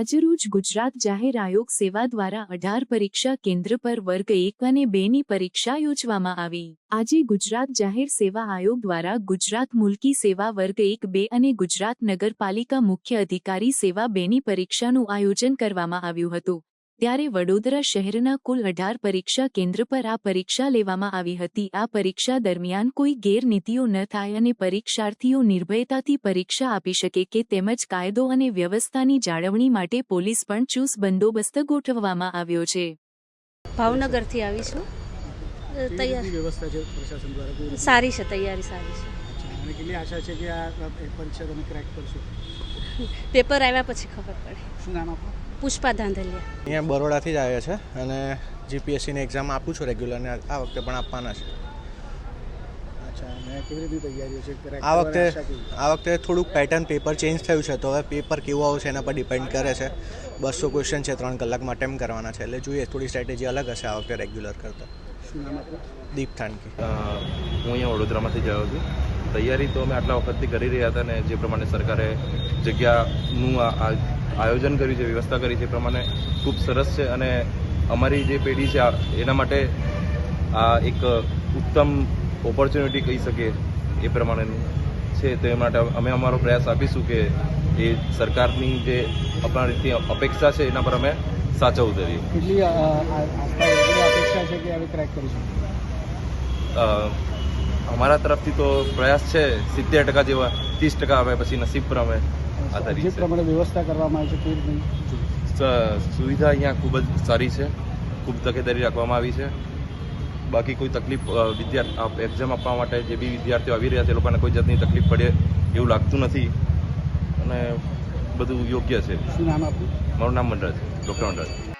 આજરોજ ગુજરાત જાહેર આયોગ સેવા દ્વારા અઢાર પરીક્ષા કેન્દ્ર પર વર્ગ એક અને બેની પરીક્ષા યોજવામાં આવી. આજે ગુજરાત જાહેર સેવા આયોગ દ્વારા ગુજરાત મુલકી સેવા વર્ગ એક, બે અને ગુજરાત નગરપાલિકા મુખ્ય અધિકારી સેવા બેની પરીક્ષાનું આયોજન કરવામાં આવ્યું હતું. ત્યારે વડોદરા શહેરના કુલ અઢાર પરીક્ષા કેન્દ્ર પર આ પરીક્ષા લેવામાં આવી હતી. આ પરીક્ષા દરમિયાન કોઈ ગેરનીતિઓ ન થાય અને પરીક્ષાર્થીઓ નિર્ભયતાથી પરીક્ષા આપી શકે કે તેમજ કાયદો અને વ્યવસ્થાની જાળવણી માટે પોલીસ પણ ચુસ્ત બંદોબસ્ત ગોઠવવામાં આવ્યો છે. ભાવનગરથી આવી છું? સારી છે તૈયારી સારી છે. અચ્છા, અને કેટલી આશા છે કે આ આ પરીક્ષા તમે ક્રેક કરશો? પેપર આવ્યા પછી ખબર પડે. શું નામ આપણું પુષ્પા ધાંધલિયા અહીંયા બરોડાથી જ આવ્યા છે અને જીપીએસસીની એક્ઝામ આપું છું રેગ્યુલરને આ વખતે પણ આપવાના છે. આ વખતે? આ વખતે થોડુંક પેટર્ન પેપર ચેન્જ થયું છે તો હવે પેપર કેવું આવશે એના પર ડિપેન્ડ કરે છે. બસો ક્વેશ્ચન છે ત્રણ કલાકમાં અટેમ્પ કરવાના છે એટલે જોઈએ થોડી સ્ટ્રેટેજી અલગ હશે આ વખતે રેગ્યુલર કરતાં. દીપ થાનકી. હું અહીંયા વડોદરામાંથી ગયો છું. તૈયારી તો અમે આટલા વખતથી કરી રહ્યા હતા ને જે પ્રમાણે સરકારે જગ્યાનું આયોજન કર્યું છે વ્યવસ્થા કરી છે એ પ્રમાણે ખૂબ સરસ છે અને અમારી જે પેઢી છે એના માટે આ એક ઉત્તમ ઓપોર્ચ્યુનિટી કહી શકીએ એ પ્રમાણેનું છે. તો એ માટે અમે અમારો પ્રયાસ આપીશું કે એ સરકારની જે આપણા રીતની અપેક્ષા છે એના પર અમે સાચા ઉતરીએ. કેટલી અપેક્ષા છે કે હવે ક્રેક કરીશું અ, અમારા તરફથી તો પ્રયાસ છે સિત્તેર ટકા જેવા ત્રીસ ટકા આવે પછી નસીબ પર અમે જે આધારિત છે. પ્રમાણે વ્યવસ્થા કરવામાં આવી છે સુવિધા અહીંયા ખૂબ જ સારી છે ખૂબ તકેદારી રાખવામાં આવી છે. બાકી કોઈ તકલીફ વિદ્યાર્થી એક્ઝામ આપવા માટે જે બી વિદ્યાર્થીઓ આવી રહ્યા છે એ લોકોને કોઈ જાતની તકલીફ પડે એવું લાગતું નથી. અને બધું યોગ્ય છે. શું નામ આપણું મારું નામ મંડળ છે ડૉક્ટર મંડળ.